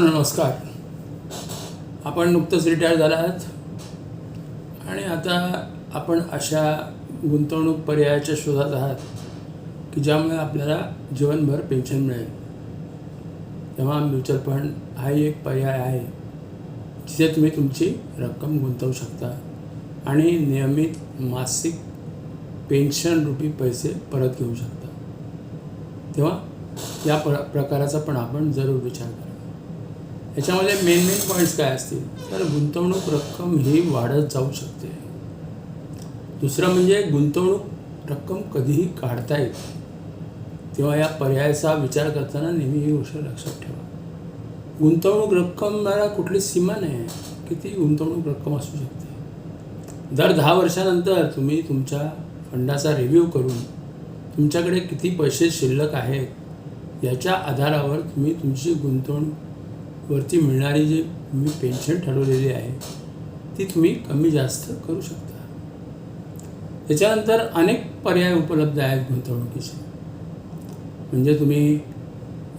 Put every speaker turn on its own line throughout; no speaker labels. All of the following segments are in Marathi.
नमस्कार. आपण नुकतंच रिटायर झाला आहात. आणि आता आपण अशा गुंतवणूक पर्यायाच्या शोधात आहात की ज्यामुळे आपल्याला जीवनभर पेन्शन मिळेल. तेव्हा म्युच्युअल फंड हाही एक पर्याय आहे जिथे तुम्ही तुमची रक्कम गुंतवू शकता आणि नियमित मासिक पेन्शन रूपी पैसे परत घेऊ शकता. तेव्हा या प्र प्रकाराचा पण आपण जरूर विचार करा याच्यामध्ये मेन मेन पॉईंट्स काय असतील? तर गुंतवणूक रक्कम ही वाढत जाऊ शकते. दुसरं म्हणजे गुंतवणूक रक्कम कधीही काढता येते तेव्हा या पर्यायाचा विचार करताना नेहमी ही गोष्ट लक्षात ठेवा. गुंतवणूक रक्कमला कुठली सीमा नाही आहे किती गुंतवणूक रक्कम असू शकते? दर दहा वर्षानंतर तुम्ही तुमच्या फंडाचा रिव्ह्यू करून तुमच्याकडे किती पैसे शिल्लक आहेत याच्या आधारावर तुम्ही तुमची गुंतवणूक वरती मिळणारी जी तुम्ही पेन्शन ठरवलेली आहे ती तुम्ही कमी जास्त करू शकता. त्याच्यानंतर अनेक पर्याय उपलब्ध आहेत गुंतवणुकीचे. म्हणजे तुम्ही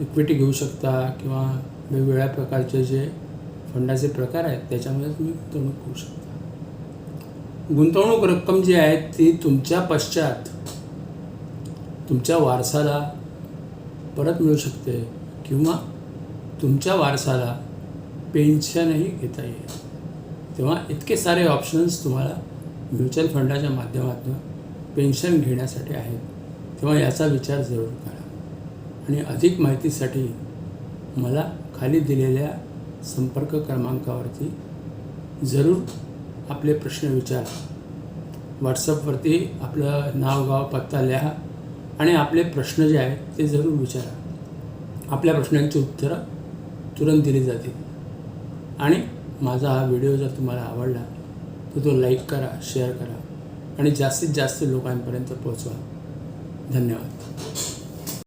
इक्विटी घेऊ शकता किंवा वेगवेगळ्या प्रकारचे जे फंडाचे प्रकार आहेत त्याच्यामध्ये तुम्ही गुंतवणूक करू शकता. गुंतवणूक रक्कम जी आहे ती तुमच्या पश्चात तुमच्या वारसाला परत मिळू शकते किंवा तुमच्या वारसाला पेन्शनही घेता येईल. तेव्हा इतके सारे ऑप्शन्स तुम्हाला म्युच्युअल फंडाच्या माध्यमातून पेन्शन घेण्यासाठी आहेत. तेव्हा याचा विचार जरूर करा. आणि अधिक माहितीसाठी मला खाली दिलेल्या संपर्क क्रमांकावरती जरूर आपले प्रश्न विचारा. व्हॉट्सअपवरती आपलं नाव गाव पत्ता लिहा आणि आपले प्रश्न जे आहेत ते जरूर विचारा. आपल्या प्रश्नांची उत्तरं तुरंत दिली जातील आणि माझा हा व्हिडिओ जर तुम्हाला आवडला तर तो लाईक करा शेअर करा आणि जास्तीत जास्त लोकांपर्यंत पोहोचवा. धन्यवाद.